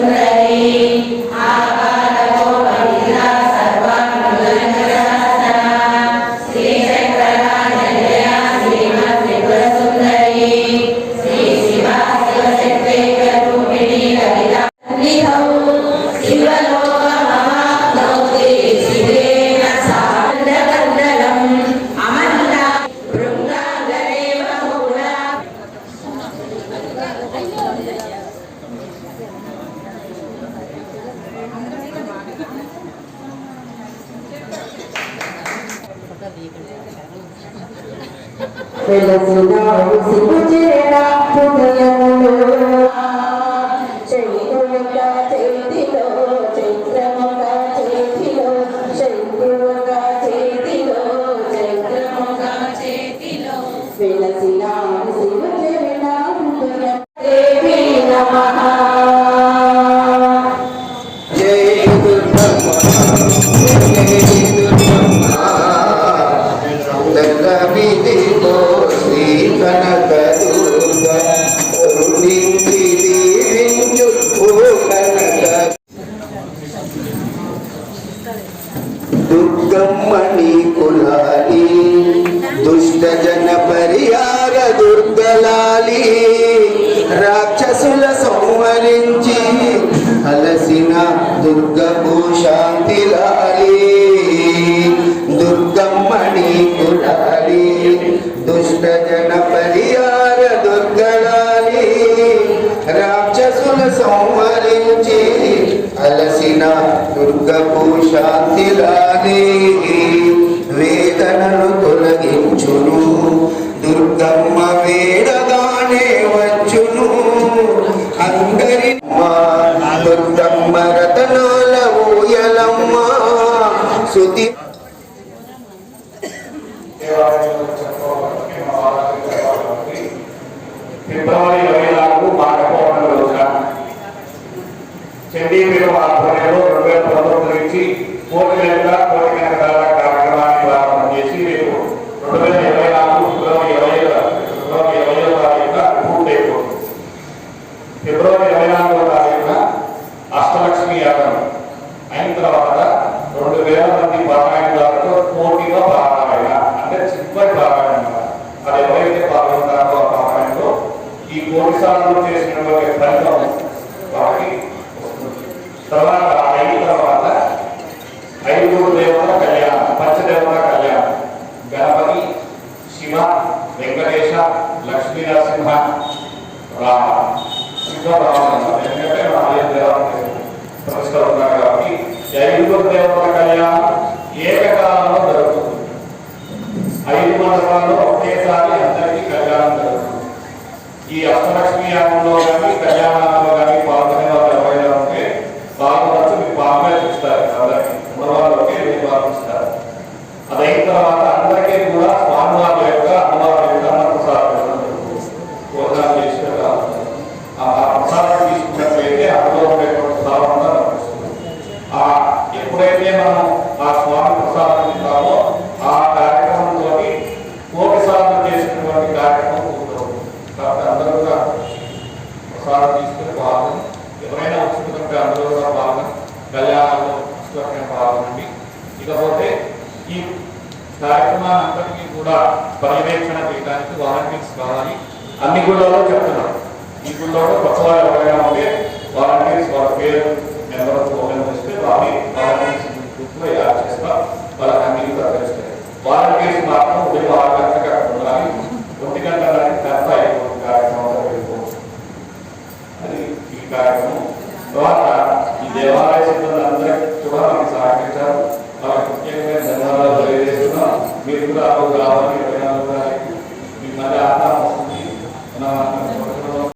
Gracias. చైతులుగా చైతిలో దుష్ట జన పరిహార దుర్గలాలి రాక్షసుల సంహరించి అలసిన దుర్గ శాంతి లాలి. దుర్గమ్మణి కురాలి దుష్ట జన పరిహార దుర్గలాలి. రాక్షసుల సంహరించి అలసిన దుర్గపు శాంతి లాలి. దుర్గమ్మ రతనాల ఊయలమ్మ శుతి ఫిబ్రవరి ఇరవై నాలుగు మాకపోవడం రోజున చండీపీఠం ఆధ్వర్యంలో రెండు వేల పంతొమ్మిది నుంచి కోటి నెలల కోటి నెలల కార్యక్రమాన్ని ప్రారంభం చేసి రేపు రెండు వేల ఇరవై నాలుగు ఫిబ్రవరి ఇరవై ఫిబ్రవరి ఇరవై తారీఖున పూర్తయిపోతుంది ఫిబ్రవరి ఈ కోటి సార్లు చేసినటువంటి ఫలితం వారికి వస్తుంది. తర్వాత అయిన తర్వాత ఐదుగురు దేవతల కళ్యాణం పంచదేవతల కళ్యాణం. గణపతి శివ వెంకటేశ లక్ష్మీ నరసింహ రామ శివరామ ఎందుకంటే మన ఆలయ దేవాలయం ప్రతిష్ట ఉన్నారు కాబట్టి ఈ ఐదుగురు దేవతల కళ్యాణం ఏకకాలంలో ఎప్పుడైతే మనం ఆ స్వామి ప్రసాదం ఇస్తామో ఆ కార్యక్రమంతో కోటి సాధన చేసినటువంటి కార్యక్రమం పూర్తవుతుంది కాబట్టి అందరూ కూడా ప్రసాదం తీసుకుని పాల్గొని ఎవరైనా ఉచితంగా అందరూ కూడా పాల్గొని కళ్యాణంలో ఉచితంగా పాల్గొనండి. ఇకపోతే ఈ కార్యక్రమాన్ని కూడా పర్యవేక్షణ చేయడానికి వాలంటీర్స్ కావాలి. అన్ని గుళ్ళలో చెప్తున్నారు ఈ గుళ్ళలో కొత్తగా ఎవరైనా ఉంటే వాలంటీర్స్ వాళ్ళ పేరు